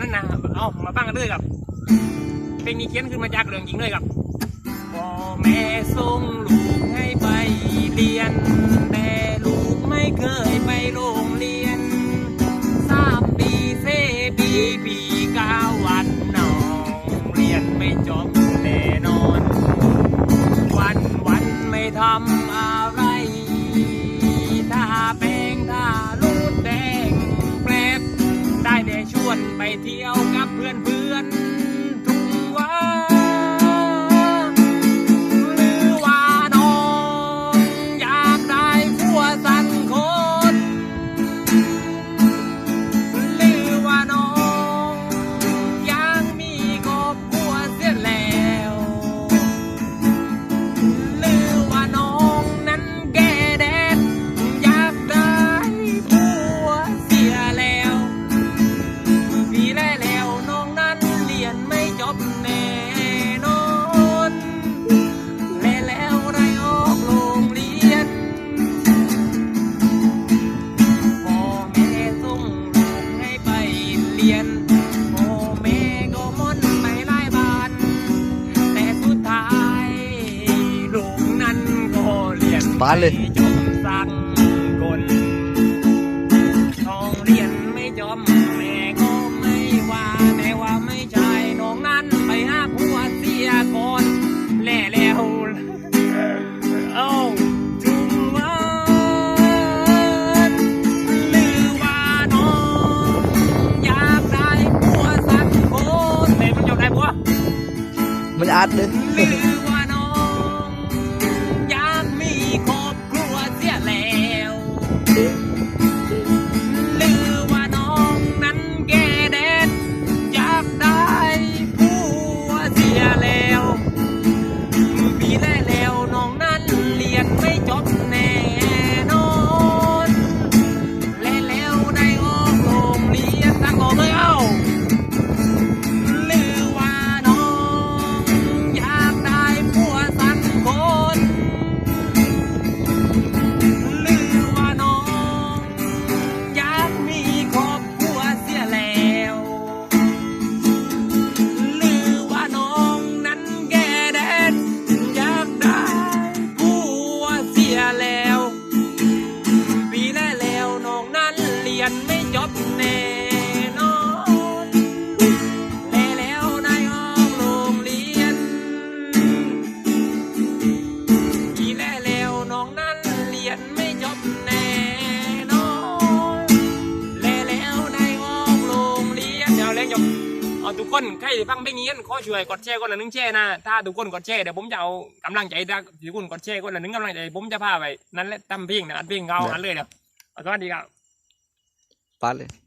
นั่นนะเอามาบ้างกันด้วยครับเพลงนี้เขียนขึ้นมาจากเรื่องจริงเลยครับโอแมโซ เที่ยว ไม่จบแน่นอนและแล้วได้ออกโรงเรียนพ่อแม่ส่งลูกให้ไปเรียนพ่อแม่ก็ม่อนไปไล่บ้าน แต่สุดท้ายลูกนั้นก็เรียนบ้านเลยไม่จบสักคนน้องเรียน มั รียนไม่จบแน่นอนและแล้วได้ออกโรงเรียนปีแรกแล้วน้องนั้นเรียนไม่จบแน่นอนและแล้วได้ออกโรงเรียนเดี๋ยวเล่นจบเอาทุกคนใครที่ฟังเพลงนี้ขอช่วยกดแชร์คนละหนึ่งแชร์นะ ถ้าทุกคนกดแชร์เดี๋ยวผมจะเอากำลังใจถ้าทุกคนกดแชร์คนละหนึ่งกำลังใจผมจะพาไป นั่นแหละทำเพลงนะอัดเพลงเขาอันเลยเดี๋ยวสวัสดีครับ ปัดเลย